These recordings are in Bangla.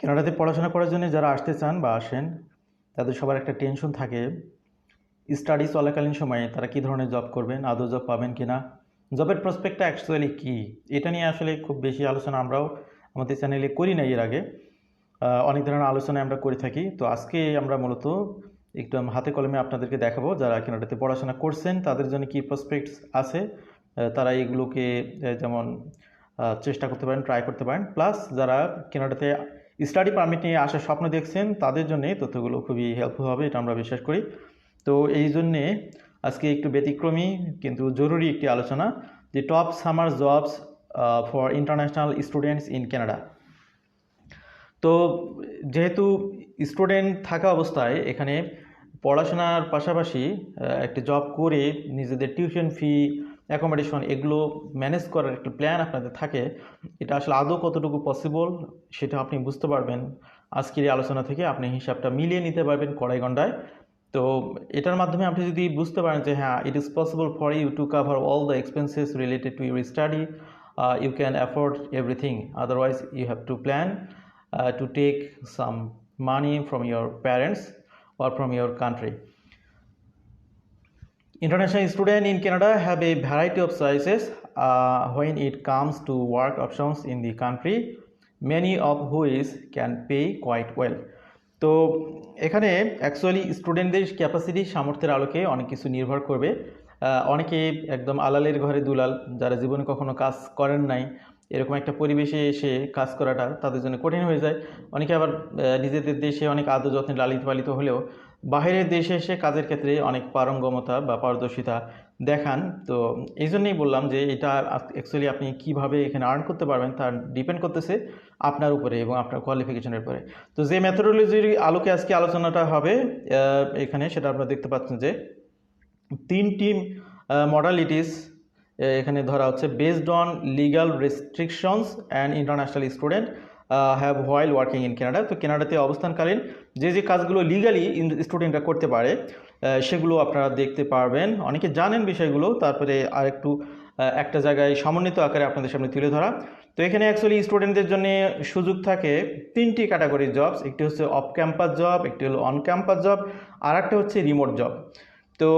কানাডাতে পড়াশোনা করার জন্য যারা আসতে চান বা আসেন, তাদের সবার একটা টেনশন থাকে স্টাডি চলাকালীন সময়ে তারা কী ধরনের জব করবেন, আদৌ জব পাবেন কি না জবের প্রসপেক্টটা অ্যাকচুয়ালি কী? এটা নিয়ে আসলে খুব বেশি আলোচনা আমরাও আমাদের চ্যানেলে করি না এর আগে। অনেক ধরনের আলোচনা আমরা করে থাকি। তো আজকে আমরা মূলত একটু হাতে কলমে আপনাদেরকে দেখাবো যারা কানাডাতে পড়াশোনা করছেন, তাদের জন্য কী প্রসপেক্টস আছে তারা এগুলোকে যেমন চেষ্টা করতে পারেন ট্রাই করতে পারেন। প্লাস যারা কানাডাতে স্টাডি পারমিট নিয়ে আসার স্বপ্ন দেখছেন, তাদের জন্য তথ্যগুলো খুবই হেল্পফুল হবে, এটা আমরা বিশ্বাস করি। তো এই জন্যে আজকে একটু ব্যতিক্রমী কিন্তু জরুরি একটি আলোচনা, যে top summer jobs for international students in Canada তো যেহেতু স্টুডেন্ট থাকা অবস্থায় এখানে পড়াশোনার পাশাপাশি একটি জব করে নিজেদের টিউশন ফি অ্যাকোমোডেশন এগুলো ম্যানেজ করার একটা প্ল্যান আপনাদের থাকে। এটা আসলে আদৌ কতটুকু পসিবল সেটা আপনি বুঝতে পারবেন। আজকের এই আলোচনা থেকে আপনি হিসাবটা মিলিয়ে নিতে পারবেন কড়াই গন্ডায় তো এটার মাধ্যমে আপনি যদি বুঝতে পারেন যে হ্যাঁ it is possible for you to cover all the expenses related to your study you can afford everything otherwise you have to plan to take some money from your parents or from your country. International students in Canada have a variety of choices uh, when it comes to work options in the country, many of which can pay quite well. তো এখানে অ্যাকচুয়ালি স্টুডেন্টদের ক্যাপাসিটি সামর্থ্যের আলোকে অনেক কিছু নির্ভর করবে অনেকে একদম আলালের ঘরে দুলাল যারা জীবনে কখনো কাজ করেন নাই এরকম একটা পরিবেশে এসে কাজ করাটা তাদের জন্য কঠিন হয়ে যায় অনেকে আবার নিজেদের দেশে অনেক আদর যত্নে লালিত পালিত হলেও বাইরের দেশে এসে কাজের ক্ষেত্রে অনেক পারঙ্গমতা বা পারদর্শিতা দেখান। তো এই জন্যই বললাম যে এটা অ্যাকচুয়ালি আপনি কীভাবে এখানে আর্ন করতে পারবেন তার ডিপেন্ড করতেছে আপনার উপরে এবং আপনার কোয়ালিফিকেশনের উপরে। তো যে মেথোডোলজির আলোকে আজকে আলোচনাটা হবে এখানে সেটা আপনারা দেখতে পাচ্ছেন যে তিনটি মডালিটিস এখানে ধরা হচ্ছে based on legal restrictions and international student have while working in Canada তো কানাডাতে অবস্থানকালীন যে যে কাজগুলো লিগালি স্টুডেন্টরা করতে পারে সেগুলো আপনারা দেখতে পারবেন। অনেকে জানেন বিষয়গুলো, তারপরে আরেকটু একটা জায়গায় সমন্বিত আকারে আপনাদের সামনে তুলে ধরা। তো এখানে অ্যাকচুয়ালি স্টুডেন্টদের জন্য সুযোগ থাকে তিনটি ক্যাটাগরির জবস একটি হচ্ছে অফ ক্যাম্পাস জব একটি হলো অন ক্যাম্পাস জব আর একটা হচ্ছে রিমোট জব তো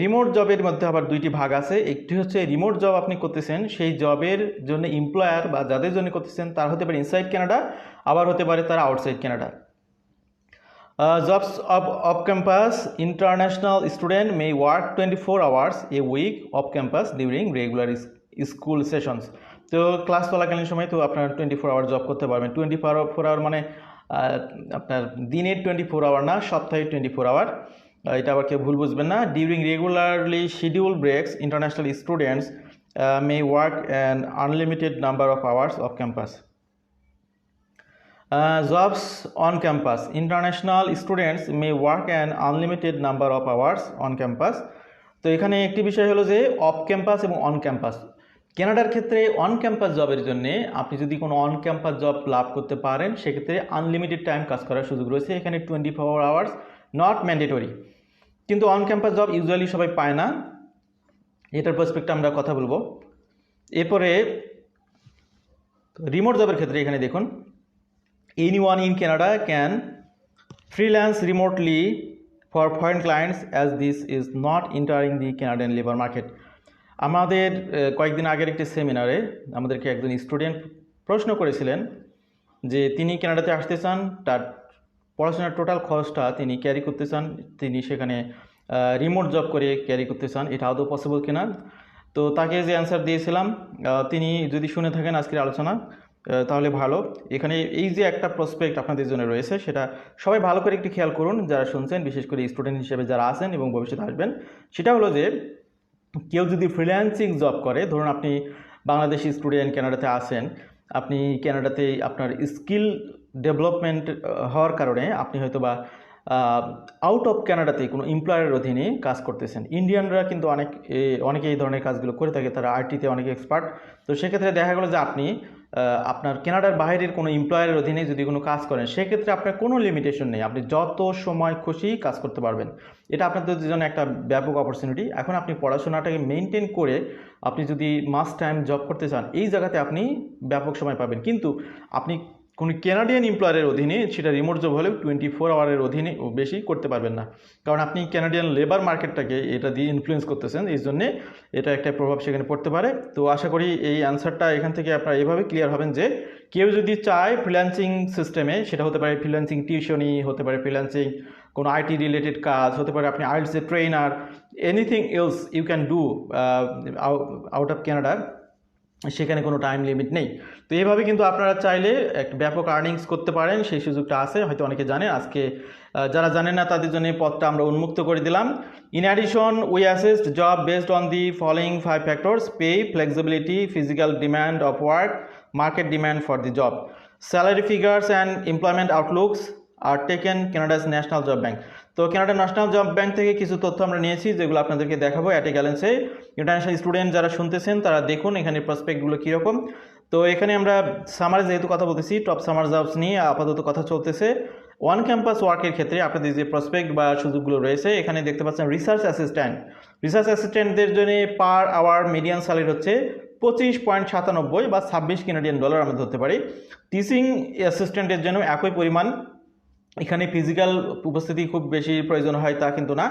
রিমোট জবের মধ্যে আবার দুইটি ভাগ আছে। একটি হচ্ছে রিমোট জব আপনি করতেছেন, সেই জবের জন্য এমপ্লয়ার বা যাদের জন্য করতেছেন, তার হতে পারে ইনসাইড কানাডা আবার হতে পারে তারা outside Canada jobs of off campus international student may work twenty four hours a week off campus during regular school sessions তো ক্লাস চলাকালীন সময় তো আপনার টোয়েন্টি ফোর আওয়ার জব করতে পারবেন। টোয়েন্টি ফোর ফোর আওয়ার মানে আপনার দিনের টোয়েন্টি ফোর আওয়ার না, সপ্তাহে টোয়েন্টি ফোর আওয়ার এটা আবার কেউ ভুল বুঝবেন না। During regularly schedule breaks international students may work an unlimited number of hours off campus jobs on campus international students may work work unlimited number of of on campus তো এখানে একটি বিষয় হলো যে অফ ক্যাম্পাস এবং অন ক্যাম্পাস কানাডার ক্ষেত্রে অন ক্যাম্পাস জবের জন্য আপনি যদি কোনো অন ক্যাম্পাস জব লাভ করতে পারেন, সেক্ষেত্রে আনলিমিটেড টাইম কাজ করার সুযোগ রয়েছে। এখানে twenty four hours not mandatory কিন্তু অন ক্যাম্পাস জব ইউজুয়ালি সবাই পায় না। এটার পার্সপেক্টে আমরা কথা বলব। এরপরে রিমোট জবের ক্ষেত্রে এখানে দেখুন। Anyone in Canada can freelance remotely for foreign clients as this is not entering the Canadian labor market আমাদের কয়েকদিন আগের একটি সেমিনারে আমাদেরকে একজন স্টুডেন্ট প্রশ্ন করেছিলেন যে তিনি কানাডাতে আসতে চান, তার পড়াশোনার টোটাল খরচটা তিনি ক্যারি করতে চান, তিনি সেখানে রিমোট জব করে ক্যারি করতে চান, এটা আদৌ পসিবল কিনা? তো তাকে যে অ্যান্সার দিয়েছিলাম তিনি যদি শুনে থাকেন আজকের আলোচনা তাহলে ভালো। এখানে এই যে একটা প্রসপেক্ট আপনাদের জন্য রয়েছে, সেটা সবাই ভালো করে একটু খেয়াল করুন, যারা শুনছেন, বিশেষ করে স্টুডেন্ট হিসেবে যারা আছেন এবং ভবিষ্যতে আসবেন, সেটা হলো যে কেউ যদি ফ্রিল্যান্সিং জব করে, ধরুন আপনি বাংলাদেশি স্টুডেন্ট কানাডাতে আসেন আপনি কানাডাতে আপনার স্কিল ডেভেলপমেন্ট হওয়ার কারণে আপনি হয়তো বা আউট অফ কানাডাতে কোনো এমপ্লয়ারের অধীনে কাজ করতেছেন। ইন্ডিয়ানরা কিন্তু অনেক অনেকে এই ধরনের কাজগুলো করে থাকে, তারা আইটিতে অনেক এক্সপার্ট তো সেক্ষেত্রে দেখা গেলো যে আপনি আপনার কেনাডার বাইরের কোনো এমপ্লয়ারের অধীনে যদি কোনো কাজ করেন, সেক্ষেত্রে আপনার কোনো লিমিটেশন নেই। আপনি যত সময় খুশি কাজ করতে পারবেন। এটা আপনাদের জন্য একটা ব্যাপক অপরচুনিটি এখন আপনি পড়াশোনাটাকে মেনটেন করে আপনি যদি মাস টাইম জব করতে চান, এই জায়গাতে আপনি ব্যাপক সময় পাবেন। কিন্তু আপনি কোনো ক্যানাডিয়ান এমপ্লয়ারের অধীনে সেটা রিমোট জব হলেও টোয়েন্টি ফোর আওয়ারের অধীনে বেশি করতে পারবেন না। কারণ আপনি ক্যানাডিয়ান লেবার মার্কেটটাকে এটা দিয়ে ইনফ্লুয়েন্স করতেছেন, এই জন্যে এটা একটা প্রভাব সেখানে পড়তে পারে। তো আশা করি এই অ্যান্সারটা এখান থেকে আপনারা এভাবে ক্লিয়ার হবেন যে কেউ যদি চায় ফ্রিল্যান্সিং সিস্টেমে সেটা হতে পারে ফ্রিল্যান্সিং টিউশনি হতে পারে ফ্রিল্যান্সিং কোনো আইটি রিলেটেড কাজ, হতে পারে আপনি আইটসের trainer anything else you can do out of Canada সেখানে কোনো টাইম লিমিট নেই। তো এইভাবে কিন্তু আপনারা চাইলে একটা ব্যাপক আর্নিংস করতে পারেন, সেই সুযোগটা আছে, হয়তো অনেকে জানে। আজকে যারা জানেন না, তাদের জন্য পথটা আমরা উন্মুক্ত করে দিলাম। In addition we assessed job based on the following five factors pay flexibility physical demand of work market demand for the job salary figures and employment outlooks are taken Canada's national job bank তো কানাডা ন্যাশনাল জব ব্যাংক থেকে কিছু তথ্য আমরা নিয়েছি, যেগুলো আপনাদেরকে দেখাবো অ্যাটে গ্যালেন্সে ইন্টারন্যাশনাল স্টুডেন্ট যারা শুনতেছেন, তারা দেখুন এখানে প্রসপেক্টগুলো কীরকম। তো এখানে আমরা সামারে যেহেতু কথা বলতেছি টপ সামার জবস নিয়ে আপাতত কথা চলতেছে। ওয়ান ক্যাম্পাস ওয়ার্কের ক্ষেত্রে আপনাদের যে প্রসপেক্ট বা সুযোগগুলো রয়েছে, এখানে দেখতে পাচ্ছেন রিসার্চ অ্যাসিস্ট্যান্ট রিসার্চ অ্যাসিস্ট্যান্টদের জন্য পার আওয়ার মিডিয়ান স্যালারি হচ্ছে পঁচিশ পয়েন্ট সাতানব্বই বা ছাব্বিশ কেনাডিয়ান ডলার আমরা ধরতে পারি। টিচিং অ্যাসিস্ট্যান্টের জন্য একই পরিমাণ এখানে ফিজিক্যাল উপস্থিতি খুব বেশি প্রয়োজন হয় তা কিন্তু না।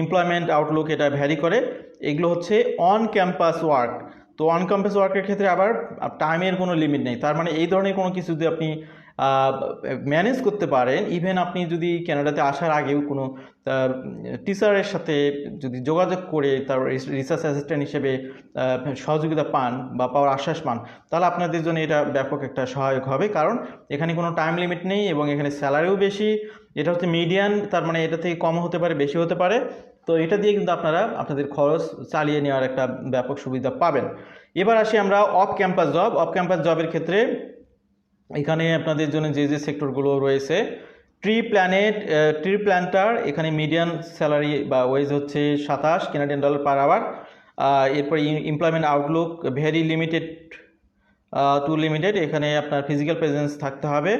এমপ্লয়মেন্ট আউটলুক এটা ভ্যারি করে। এগুলো হচ্ছে অন ক্যাম্পাস ওয়ার্ক তো অন ক্যাম্পাস ওয়ার্কের ক্ষেত্রে আবার টাইমের কোনো লিমিট নেই। তার মানে এই ধরনের কোনো কিছু যদি আপনি ম্যানেজ করতে পারেন। ইভেন আপনি যদি কানাডাতে আসার আগেও কোনো টিচারের সাথে যদি যোগাযোগ করে তার রিসার্চ অ্যাসিস্ট্যান্ট হিসেবে সহযোগিতা পান বা পাওয়ার আশ্বাস পান, তাহলে আপনাদের জন্য এটা ব্যাপক একটা সহায়ক হবে। কারণ এখানে কোনো টাইম লিমিট নেই এবং এখানে স্যালারিও বেশি। এটা হচ্ছে মিডিয়ান তার মানে এটা থেকে কম হতে পারে, বেশি হতে পারে। তো এটা দিয়ে কিন্তু আপনারা আপনাদের খরচ চালিয়ে নেওয়ার একটা ব্যাপক সুবিধা পাবেন। এবার আসি আমরা off campus job off campus জবের ক্ষেত্রে এখানে আপনাদের জন্য যে যে সেক্টরগুলো রয়েছে, ট্রি প্ল্যানেট ট্রি প্ল্যান্টার, এখানে মিডিয়ান স্যালারি বা ওয়েজ হচ্ছে সাতাশ কেনাডিয়ান ডলার পার আওয়ার এরপরে employment outlook very limited to limited এখানে আপনার ফিজিক্যাল প্রেজেন্স থাকতে হবে।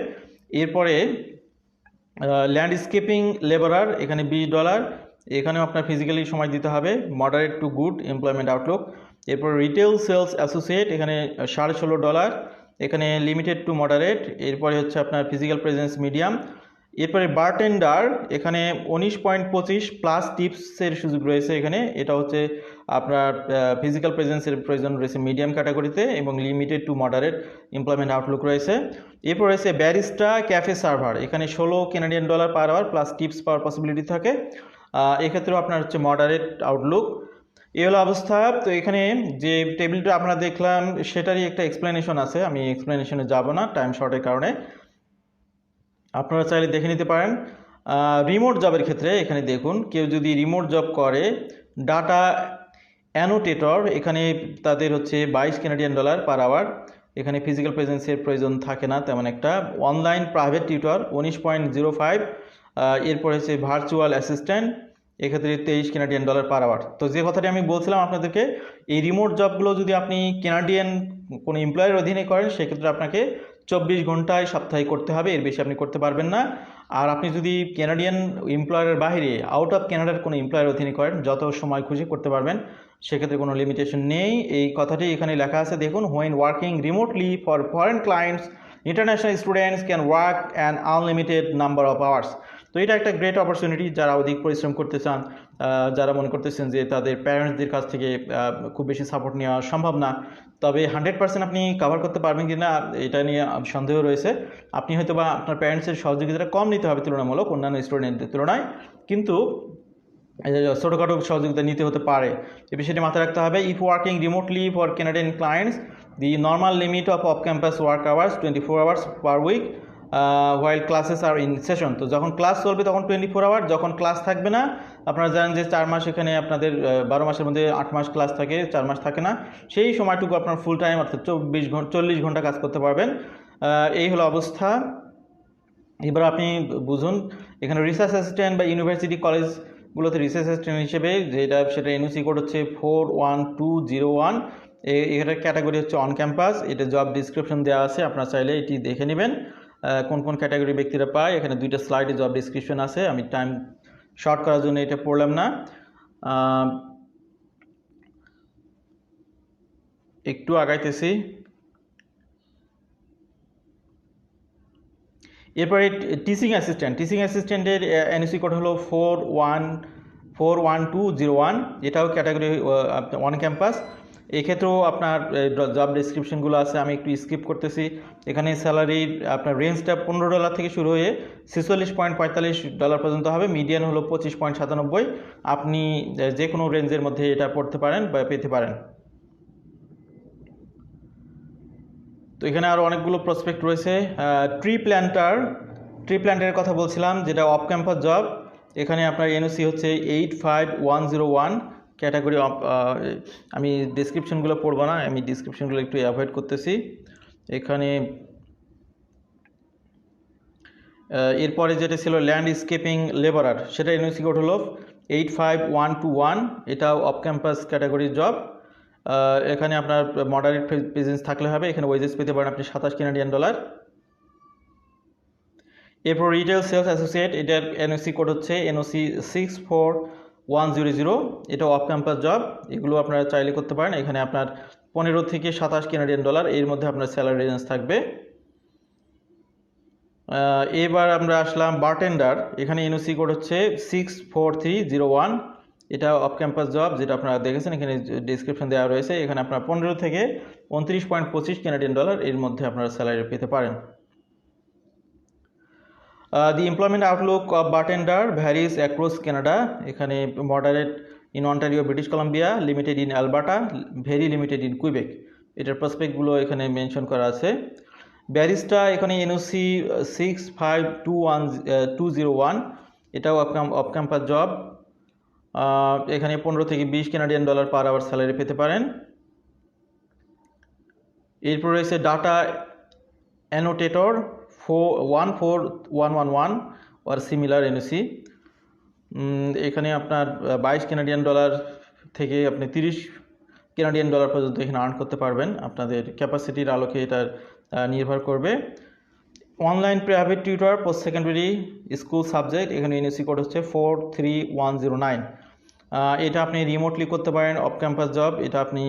এরপরে ল্যান্ডস্কেপিং লেবারার এখানে বিশ ডলার এখানেও আপনার ফিজিক্যালি সময় দিতে হবে moderate to good employment outlook এরপর রিটেল সেলস অ্যাসোসিয়েট এখানে সাড়ে ষোলো ডলার এখানে লিমিটেড টু মডারেট এরপরে হচ্ছে আপনার ফিজিক্যাল প্রেজেন্স মিডিয়াম এরপরে বারটেন্ডার এখানে উনিশ পয়েন্ট পঁচিশ প্লাস টিপসের সুযোগ রয়েছে এখানে, এটা হচ্ছে আপনার ফিজিক্যাল প্রেজেন্সের প্রয়োজন রয়েছে মিডিয়াম ক্যাটাগরিতে এবং limited to moderate employment outlook রয়েছে। এরপর রয়েছে ব্যারিস্টা ক্যাফে সার্ভার এখানে ষোলো Canadian dollar per hour plus tips পাওয়ার পসিবিলিটি থাকে। এক্ষেত্রেও আপনার হচ্ছে মডারেট আউটলুক এই হলো অবস্থা। তো এখানে যে টেবিলটা আমরা দেখলাম, সেটারই একটা এক্সপ্লেনেশন আছে। আমি এক্সপ্লেনেশনে যাব না টাইম শর্টের কারণে। আপনারা চাইলে দেখে নিতে পারেন। রিমোট জবের ক্ষেত্রে এখানে দেখুন, কেউ যদি রিমোট জব করে ডাটা অ্যানোটেটর এখানে তাদের হচ্ছে বাইশ কেনাডিয়ান ডলার পার আওয়ার এখানে ফিজিক্যাল প্রেজেন্সের প্রয়োজন থাকে না, তেমন একটা। অনলাইন প্রাইভেট টিউটর উনিশ পয়েন্ট জিরো ফাইভ এরপর হচ্ছে ভার্চুয়াল অ্যাসিস্ট্যান্ট এক্ষেত্রে তেইশ কেনাডিয়ান ডলার পার আওয়ার তো যে কথাটি আমি বলছিলাম আপনাদেরকে, এই রিমোট জবগুলো যদি আপনি কেনাডিয়ান কোনো এমপ্লয়ের অধীনে করেন, সেক্ষেত্রে আপনাকে চব্বিশ ঘন্টায় সপ্তাহে করতে হবে, এর বেশি আপনি করতে পারবেন না। আর আপনি যদি কেনাডিয়ান এমপ্লয়ারের বাইরে আউট অফ কানাডার কোনো এমপ্লয়ের অধীনে করেন, যত সময় খুশি করতে পারবেন, সেক্ষেত্রে কোনো লিমিটেশন নেই। এই কথাটি এখানে লেখা আছে, দেখুন when working remotely for foreign clients international students can work an unlimited number of hours তো এটা একটা গ্রেট অপরচুনিটি যারা অধিক পরিশ্রম করতে চান যারা মনে করতেছেন যে তাদের প্যারেন্টসদের কাছ থেকে খুব বেশি সাপোর্ট নেওয়া সম্ভব না, তবে হান্ড্রেড পার্সেন্ট আপনি কভার করতে পারবেন কি না, এটা নিয়ে সন্দেহ রয়েছে। আপনি হয়তো বা আপনার প্যারেন্টসের সহযোগিতাটা কম নিতে হবে তুলনামূলক অন্যান্য স্টুডেন্টদের তুলনায়, কিন্তু ছোটোখাটো সহযোগিতা নিতে হতে পারে। এ বিষয়টি মাথায় রাখতে হবে if working remotely for Canadian clients the normal limit of off campus work hours twenty four hours per week while classes are in session তো যখন ক্লাস চলবে তখন টোয়েন্টি ফোর আওয়ার যখন ক্লাস থাকবে না, আপনারা জানেন যে চার মাস এখানে আপনাদের বারো মাসের মধ্যে আট মাস ক্লাস থাকে, চার মাস থাকে না, সেই সময়টুকু আপনার ফুল টাইম অর্থাৎ চব্বিশ ঘণ্টা চল্লিশ ঘণ্টা কাজ করতে পারবেন। এই হলো অবস্থা। এবার আপনি বুঝুন, এখানে রিসার্চ অ্যাসিস্ট্যান্ট বা ইউনিভার্সিটি কলেজগুলোতে রিসার্চ অ্যাসিস্ট্যান্ট হিসেবে যেটা, সেটা এনওসি কোড হচ্ছে four one two zero one এটার ক্যাটাগরি হচ্ছে অন ক্যাম্পাস এটা জব ডিসক্রিপশন দেওয়া আছে, আপনারা চাইলে এটি দেখে নেবেন। কোন কোন ক্যাটাগরি ব্যক্তিরা পায়, এখানে দুইটা স্লাইডে জব ডিসক্রিপশন আছে, আমি টাইম শর্ট করার জন্য এটা পড়লাম না। একটু আগাইতেছি। এরপরে টিচিং অ্যাসিস্ট্যান্ট টিচিং অ্যাসিস্ট্যান্টের এনএসি কোড হলো four one four one two zero one এটাও ক্যাটাগরি অন ক্যাম্পাস এক্ষেত্রেও আপনার জব ডিসক্রিপশনগুলো আছে, আমি একটু স্কিপ করতেছি। এখানে স্যালারি আপনার রেঞ্জটা পনেরো ডলার থেকে শুরু হয়ে ছেচল্লিশ পয়েন্ট পঁয়তাল্লিশ ডলার পর্যন্ত হবে। মিডিয়ান হলো পঁচিশ পয়েন্ট সাতানব্বই। আপনি যে কোনো রেঞ্জের মধ্যে এটা পড়তে পারেন বা পেতে পারেন। তো এখানে আরও অনেকগুলো প্রসপেক্ট রয়েছে। ট্রি প্ল্যান্টার ট্রি প্ল্যান্টারের কথা বলছিলাম, যেটা অফ ক্যাম্পাস জব এখানে আপনার এনওসি হচ্ছে eight five one zero one category আমি ডিসক্রিপশনগুলো পড়ব না, আমি ডিসক্রিপশনগুলো একটু অ্যাভয়েড করতেছি। এখানে এরপরে যেটা ছিল ল্যান্ডস্কেপিং লেবারার সেটা এনওসি কোড হলো eight five one two one এটাও অফ ক্যাম্পাস ক্যাটাগরির জব এখানে আপনার মডারেট প্রেজেন্স থাকলে হবে, এখানে ওয়েজেস পেতে পারেন আপনি সাতাশ কানাডিয়ান ডলার এরপর রিটেল সেলস অ্যাসোসিয়েট এটার এনওসি কোড হচ্ছে NOC six four one zero zero এটা অফ ক্যাম্পাস জব এগুলো আপনারা চাইলে করতে পারেন। এখানে আপনার পনেরো থেকে সাতাশ কেনাডিয়ান ডলার এর মধ্যে আপনার স্যালারি রেঞ্জ থাকবে। এবার আমরা আসলাম বারটেন্ডার এখানে এনওসি কোড হচ্ছে six four three zero one এটা অফ ক্যাম্পাস জব যেটা আপনারা দেখেছেন, এখানে ডিসক্রিপশন দেওয়া রয়েছে। এখানে আপনার পনেরো থেকে উনত্রিশ পয়েন্ট পঁচিশ কেনাডিয়ান ডলার এর মধ্যে আপনারা স্যালারি পেতে পারেন। The employment outlook of bartender varies across Canada এখানে moderate in Ontario British Columbia limited in Alberta very limited in Quebec এটার প্রসপেক্টগুলো এখানে মেনশন করা আছে। ব্যারিস্টা এখানে NOC six five two one two zero one এটাও অফ ক্যাম্পাস জব এখানে পনেরো থেকে বিশ Canadian dollar per hour salary পেতে পারেন। এরপর রয়েছে data annotator four one four one one one আর সিমিলার এনওসি এখানে আপনার বাইশ কেনাডিয়ান ডলার থেকে আপনি তিরিশ কেনাডিয়ান ডলার পর্যন্ত এখানে আর্ন করতে পারবেন। আপনাদের ক্যাপাসিটির আলোকে এটা নির্ভর করবে। Online private tutor post secondary school subject এখানে এনএসি কোড হচ্ছে four three one zero nine এটা আপনি রিমোটলি করতে পারেন অফ ক্যাম্পাস জব এটা আপনি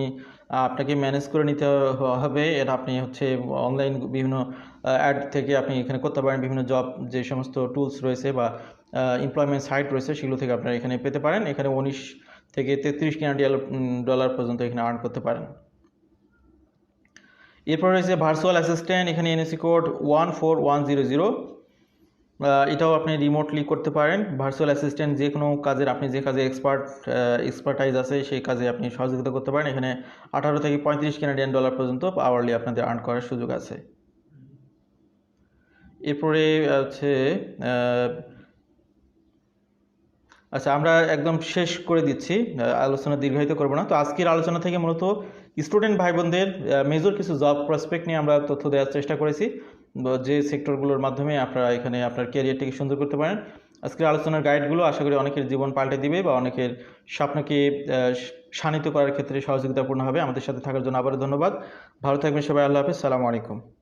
আপনাকে ম্যানেজ করে নিতে হবে। এটা আপনি হচ্ছে অনলাইন বিভিন্ন অ্যাড থেকে আপনি এখানে করতে পারেন। বিভিন্ন জব যে সমস্ত টুলস রয়েছে বা এমপ্লয়মেন্ট সাইট রয়েছে, সেগুলো থেকে আপনারা এখানে পেতে পারেন। এখানে উনিশ থেকে তেত্রিশ কানাডিয়ান ডলার পর্যন্ত এখানে আর্ন করতে পারেন। এরপর রয়েছে ভার্চুয়াল অ্যাসিস্ট্যান্ট এখানে NOC code one four one zero zero এটাও আপনি রিমোটলি করতে পারেন। ভার্চুয়াল অ্যাসিস্ট্যান্ট যে কোনো কাজের, আপনি যে কাজে এক্সপার্ট এক্সপার্টাইজ আছে, সেই কাজে আপনি সহযোগিতা করতে পারেন। এখানে আঠারো থেকে পঁয়ত্রিশ কানাডিয়ান ডলার পর্যন্ত আওয়ারলি আপনাদের আর্ন করার সুযোগ আছে। এরপরে আহ, আচ্ছা আমরা একদম শেষ করে দিচ্ছি আলোচনা দীর্ঘায়িত করব না। তো আজকের আলোচনা থেকে মূলত স্টুডেন্ট ভাই বোনদের মেজর কিছু জব প্রসপেক্ট নিয়ে আমরা তথ্য দেওয়ার চেষ্টা করেছি যে সেক্টরগুলোর মাধ্যমে আপনারা এখানে আপনার ক্যারিয়ারটিকে সুন্দর করতে পারেন। আজকের আলোচনার গাইডগুলো আশা করি অনেকের জীবন পাল্টে দিবে বা অনেকের স্বপ্নকে শানিত করার ক্ষেত্রে সহযোগিতাপূর্ণ হবে। আমাদের সাথে থাকার জন্য আবারও ধন্যবাদ। ভালো থাকবেন সবাই আল্লাহ হাফিজ। সালামু আলাইকুম।